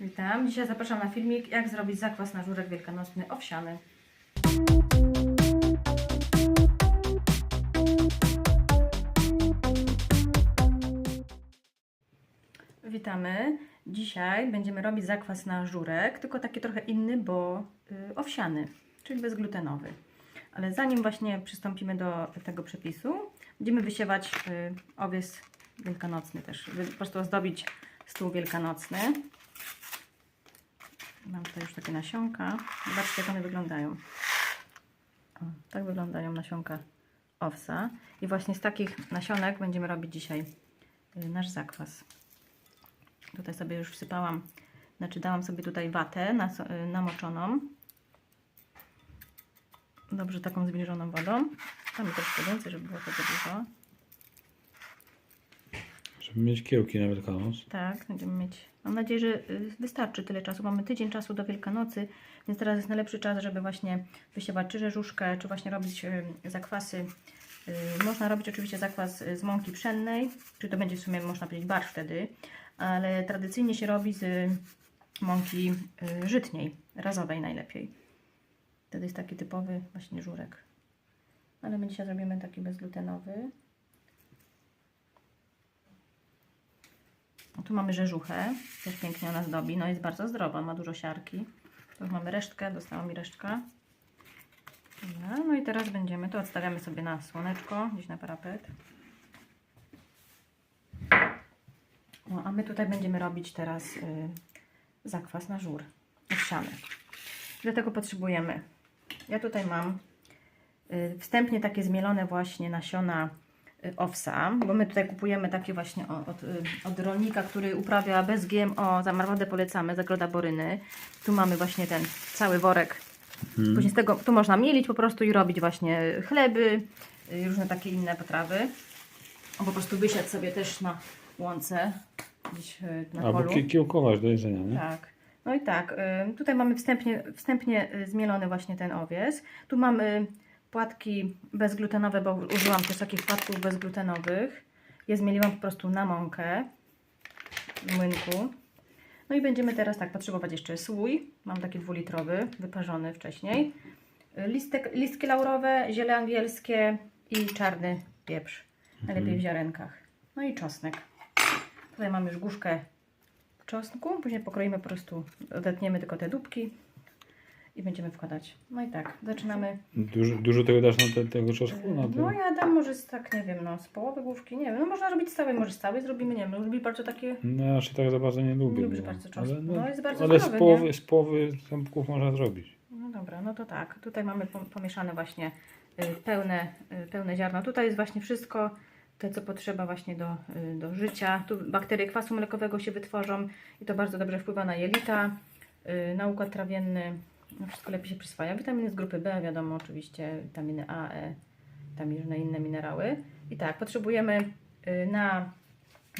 Witam. Dzisiaj zapraszam na filmik, jak zrobić zakwas na żurek wielkanocny owsiany. Witamy. Dzisiaj będziemy robić zakwas na żurek, tylko taki trochę inny, bo y, owsiany, czyli bezglutenowy. Ale zanim właśnie przystąpimy do tego przepisu, będziemy wysiewać y, owies wielkanocny też, by po prostu ozdobić stół wielkanocny. Mam tutaj już takie nasionka. Zobaczcie, jak one wyglądają. O, tak wyglądają nasionka owsa. I właśnie z takich nasionek będziemy robić dzisiaj y, nasz zakwas. Tutaj sobie już wsypałam, znaczy dałam sobie tutaj watę y, namoczoną. Dobrze taką zwilżoną wodą. Tam troszkę więcej, żeby było tego dużo. Żeby mieć kiełki na Wielkanoc. Tak, będziemy mieć. Mam nadzieję, że y, wystarczy tyle czasu. Mamy tydzień czasu do Wielkanocy, więc teraz jest najlepszy czas, żeby właśnie wysiewać czy rzeżuszkę, czy właśnie robić y, zakwasy. Y, Można robić oczywiście zakwas z mąki pszennej, czy to będzie w sumie można powiedzieć barsz wtedy, ale tradycyjnie się robi z mąki żytniej, razowej najlepiej. Wtedy jest taki typowy właśnie żurek. Ale my dzisiaj zrobimy taki bezglutenowy. Tu mamy rzeżuchę, też pięknie ona zdobi. No jest bardzo zdrowa, ma dużo siarki. Tu mamy resztkę, dostała mi resztka. Dobra, no i teraz będziemy, to odstawiamy sobie na słoneczko, gdzieś na parapet. No, a my tutaj będziemy robić teraz y, zakwas na żur, owsiany. Do tego potrzebujemy, ja tutaj mam y, wstępnie takie zmielone właśnie nasiona owsa, bo my tutaj kupujemy takie właśnie o- od, y, od rolnika, który uprawia bez GMO, za naprawdę polecamy, Zagroda Boryny. Tu mamy właśnie ten cały worek. Później z tego, tu można mielić po prostu i robić właśnie chleby, y, różne takie inne potrawy. On po prostu wysiadł sobie też na łące, gdzieś y, na Albo polu. ki- kiełkować do jedzenia, nie? Tak. No i tak, tutaj mamy wstępnie, wstępnie zmielony właśnie ten owies. Tu mamy płatki bezglutenowe, bo użyłam też takich płatków bezglutenowych. Je zmieliłam po prostu na mąkę w młynku. No i będziemy teraz tak potrzebować jeszcze słój. Mam taki dwulitrowy, wyparzony wcześniej. Listek, listki laurowe, ziele angielskie i czarny pieprz. Najlepiej w ziarenkach. No i czosnek. Tutaj mam już główkę czosnku, później pokroimy po prostu, odetniemy tylko te dupki i będziemy wkładać. No i tak, zaczynamy. Dużo, dużo tego dasz na te, tego czosnku? Na No te... ja dam może z tak, nie wiem, no z połowy główki, nie wiem, no można robić z całej, może z całej zrobimy, nie wiem, lubi bardzo takie, No ja aż tak za bardzo nie lubię. Lubisz bo- bardzo czosnku. Ale, No, jest bardzo ale zdrowy, z połowy, z połowy ząbków można zrobić. no dobra, no to tak, tutaj mamy pom- pomieszane właśnie y, pełne, y, pełne ziarno, tutaj jest właśnie wszystko, te co potrzeba właśnie do, y, do życia, tu bakterie kwasu mlekowego się wytworzą i to bardzo dobrze wpływa na jelita, na układ trawienny, no wszystko lepiej się przyswaja. Witaminy z grupy B, wiadomo oczywiście, witaminy A, E, tam różne inne minerały. I tak, potrzebujemy y, na,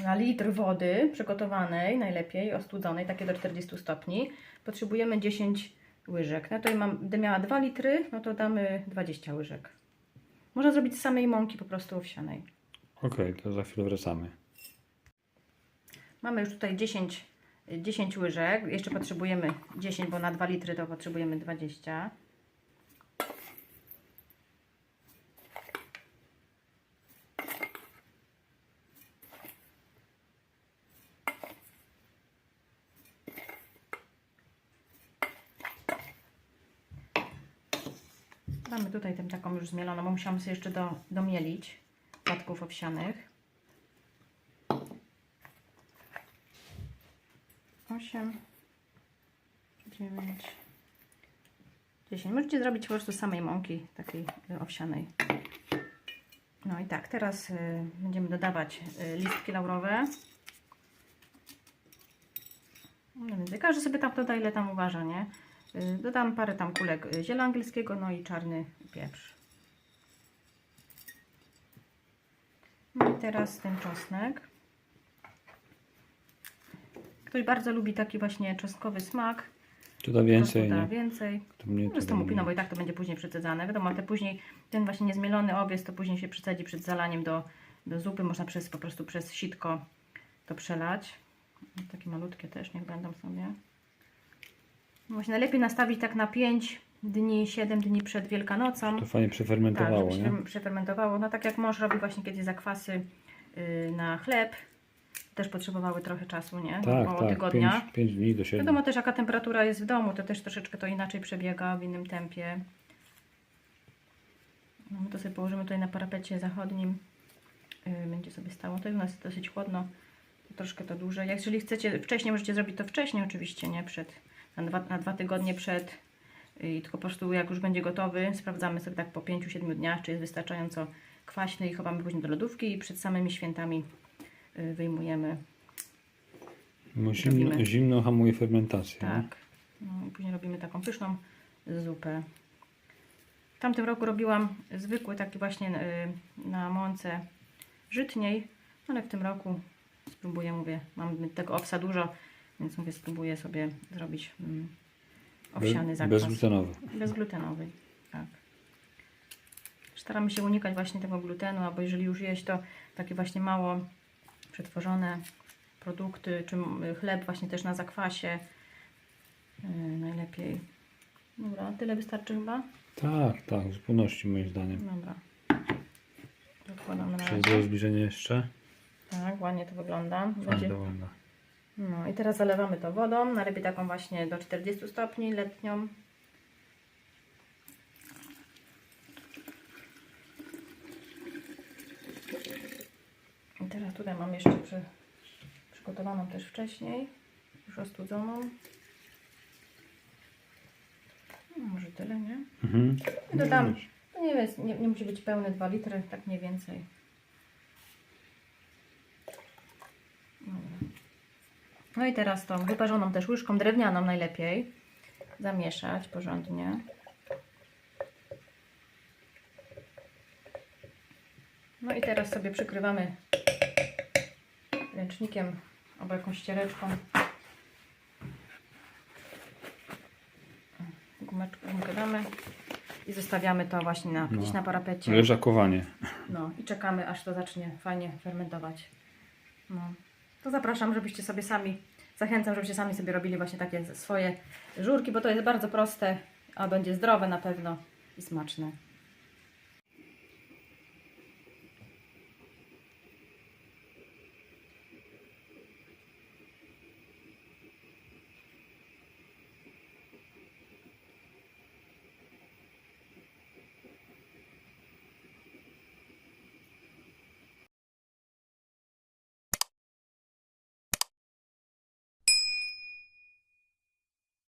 na litr wody przygotowanej, najlepiej ostudzonej, takie do 40 stopni, potrzebujemy 10 łyżek. No to mam, będę miała 2 litry, no to damy 20 łyżek. Można zrobić z samej mąki po prostu owsianej. Okej, to za chwilę wracamy. Mamy już tutaj 10, 10 łyżek. Jeszcze potrzebujemy 10, bo na 2 litry to potrzebujemy 20. Mamy tutaj tę taką już zmieloną, bo musiałam sobie jeszcze do, domielić płatków owsianych. 8, 9, 10. Możecie zrobić po prostu samej mąki takiej y, owsianej. No i tak, teraz y, będziemy dodawać y, listki laurowe. No każdy sobie tam doda ile tam uważa, nie? Dodam parę tam kulek ziela angielskiego, no i czarny pieprz. No i teraz ten czosnek. Ktoś bardzo lubi taki właśnie czosnkowy smak. Tu da więcej, prostu da więcej. To mnie to tą da upiną, bo i tak to będzie później przecedzane. Wiadomo, te później, ten właśnie niezmielony owiec, to później się przecedzi przed zalaniem do, do zupy. Można przez, po prostu przez sitko to przelać. Takie malutkie też niech będą sobie. No Właśnie najlepiej nastawić tak na 5 dni, 7 dni przed Wielkanocą. To fajnie Tak, przefermentowało, żeby nie? przefermentowało. No tak jak mąż robi właśnie kiedyś zakwasy y, na chleb. Też potrzebowały trochę czasu, nie? Tak, Około tak. tygodnia. 5, 5 dni do 7. Wiadomo też jaka temperatura jest w domu, to też troszeczkę to inaczej przebiega w innym tempie. No my to sobie położymy tutaj na parapecie zachodnim. Yy, będzie sobie stało. To u nas jest dosyć chłodno. Troszkę to dłużej. Jak jeżeli chcecie wcześniej, możecie zrobić to wcześniej oczywiście, nie? Przed, na, dwa, na dwa tygodnie przed. Yy, I tylko po prostu jak już będzie gotowy, sprawdzamy sobie tak po 5-7 dniach, czy jest wystarczająco kwaśny i chowamy później do lodówki i przed samymi świętami wyjmujemy No, zimno, robimy. zimno hamuje fermentację. Tak. No i później robimy taką pyszną zupę. W tamtym roku robiłam zwykły taki właśnie y, na mące żytniej, ale w tym roku spróbuję, mówię, mam tego owsa dużo, więc mówię, spróbuję sobie zrobić mm, owsiany Bez, zakwas. bezglutenowy. Bezglutenowy, tak. Staramy się unikać właśnie tego glutenu, albo jeżeli już jeść, to takie właśnie mało przetworzone produkty, czy chleb właśnie też na zakwasie. Yy, najlepiej. Dobra, tyle wystarczy chyba? Tak, tak, w zupełności moim zdaniem. Dobra. Zakładam na razie. do zbliżenie jeszcze? Tak, ładnie to wygląda. Będzie... Ładna. No i teraz zalewamy to wodą, najlepiej taką właśnie do 40 stopni letnią. Teraz tutaj mam jeszcze przy, przygotowaną też wcześniej, już ostudzoną. No, może tyle, nie? Mhm. Dodam, to nie, jest, nie, nie musi być pełne 2 litry, tak mniej więcej. No i teraz tą wyparzoną też łyżką drewnianą najlepiej zamieszać porządnie. No i teraz sobie przykrywamy ręcznikiem albo jakąś ściereczką. Gumeczkę gumkę damy i zostawiamy to właśnie na, gdzieś No. na parapecie. Leżakowanie. No i czekamy, aż to zacznie fajnie fermentować. No. To zapraszam, żebyście sobie sami, zachęcam, żebyście sami sobie robili właśnie takie swoje żurki, bo to jest bardzo proste, a będzie zdrowe na pewno i smaczne.